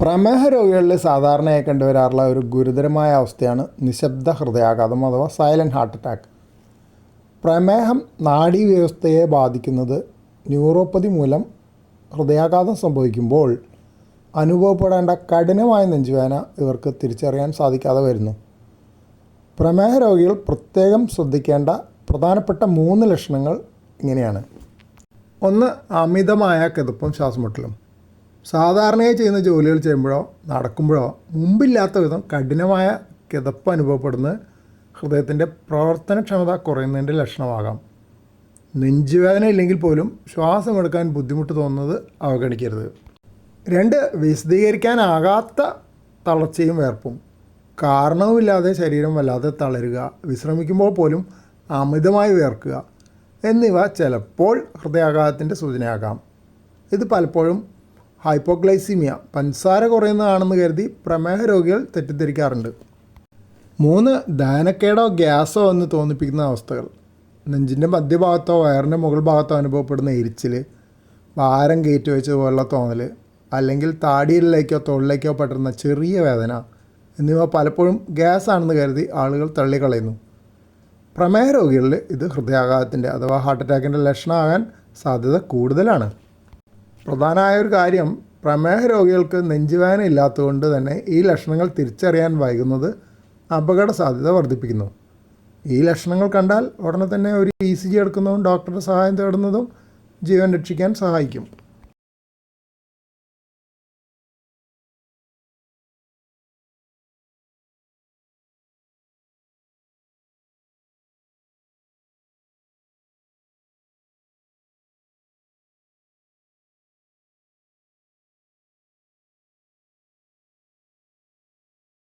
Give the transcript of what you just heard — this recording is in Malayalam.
പ്രമേഹ രോഗികളിൽ സാധാരണയായി കണ്ടുവരാറുള്ള ഒരു ഗുരുതരമായ അവസ്ഥയാണ് നിശബ്ദ ഹൃദയാഘാതം അഥവാ സൈലന്റ് ഹാർട്ട് അറ്റാക്ക് പ്രമേഹം നാഡീവ്യവസ്ഥയെ ബാധിക്കുന്നത് ന്യൂറോപ്പതി മൂലം ഹൃദയാഘാതം സംഭവിക്കുമ്പോൾ അനുഭവപ്പെടേണ്ട കഠിനമായ നെഞ്ചുവേദന ഇവർക്ക് തിരിച്ചറിയാൻ സാധിക്കാതെ വരുന്നു. പ്രമേഹ രോഗികൾ പ്രത്യേകം ശ്രദ്ധിക്കേണ്ട പ്രധാനപ്പെട്ട മൂന്ന് ലക്ഷണങ്ങൾ ഇങ്ങനെയാണ്. ഒന്ന് അമിതമായ കിതപ്പും ശ്വാസമുട്ടലും. സാധാരണയായി ചെയ്യുന്ന ജോലികൾ ചെയ്യുമ്പോഴോ നടക്കുമ്പോഴോ മുമ്പില്ലാത്ത വിധം കഠിനമായ കിതപ്പ് അനുഭവപ്പെടുന്ന ഹൃദയത്തിന്റെ പ്രവർത്തനക്ഷമത കുറയുന്നതിന്റെ ലക്ഷണമാകാം. നെഞ്ചുവേദന ഇല്ലെങ്കിൽ പോലും ശ്വാസമെടുക്കാൻ ബുദ്ധിമുട്ട് തോന്നുന്നത് അവഗണിക്കരുത്. രണ്ട് വിശദീകരിക്കാനാകാത്ത തളർച്ചയും വേർപ്പും. കാരണവുമില്ലാതെ ശരീരം വല്ലാതെ തളരുക വിശ്രമിക്കുമ്പോൾ പോലും അമിതമായി വേർക്കുക എന്നിവ ചിലപ്പോൾ ഹൃദയാഘാതത്തിന്റെ സൂചനയാകാം. ഇത് പലപ്പോഴും ഹൈപ്പോഗ്ലൈസീമിയ പഞ്ചസാര കുറയുന്നതാണെന്ന് കരുതി പ്രമേഹ രോഗികൾ തെറ്റിദ്ധരിക്കാറുണ്ട്. മൂന്ന് ദഹനക്കേടോ ഗ്യാസോ എന്ന് തോന്നിപ്പിക്കുന്ന അവസ്ഥകൾ. നെഞ്ചിന്റെ മധ്യഭാഗത്തോ വയറിന്റെ മുകൾ ഭാഗത്തോ അനുഭവപ്പെടുന്ന എരിച്ചിൽ ഭാരം കയറ്റി വെച്ചതുപോലുള്ള തോന്നൽ അല്ലെങ്കിൽ താടിയിലേക്കോ തൊഴിലേക്കോ പറ്റുന്ന ചെറിയ വേദന എന്നിവ പലപ്പോഴും ഗ്യാസ് ആണെന്ന് കരുതി ആളുകൾ തള്ളിക്കളയുന്നു. പ്രമേഹ രോഗികളിൽ ഇത് ഹൃദയാഘാതത്തിന്റെ അഥവാ ഹാർട്ട് അറ്റാക്കിന്റെ ലക്ഷണമാകാൻ സാധ്യത കൂടുതലാണ്. പ്രധാനമായ ഒരു കാര്യം പ്രമേഹ രോഗികൾക്ക് നെഞ്ചുവേദന ഇല്ലാത്തതുകൊണ്ട് തന്നെ ഈ ലക്ഷണങ്ങൾ തിരിച്ചറിയാൻ വൈകുന്നത് അപകട സാധ്യത വർദ്ധിപ്പിക്കുന്നു. ഈ ലക്ഷണങ്ങൾ കണ്ടാൽ ഉടനെ തന്നെ ഒരു ഇ സി ജി എടുക്കുന്നതും ഡോക്ടറുടെ സഹായം തേടുന്നതും ജീവൻ രക്ഷിക്കാൻ സഹായിക്കും.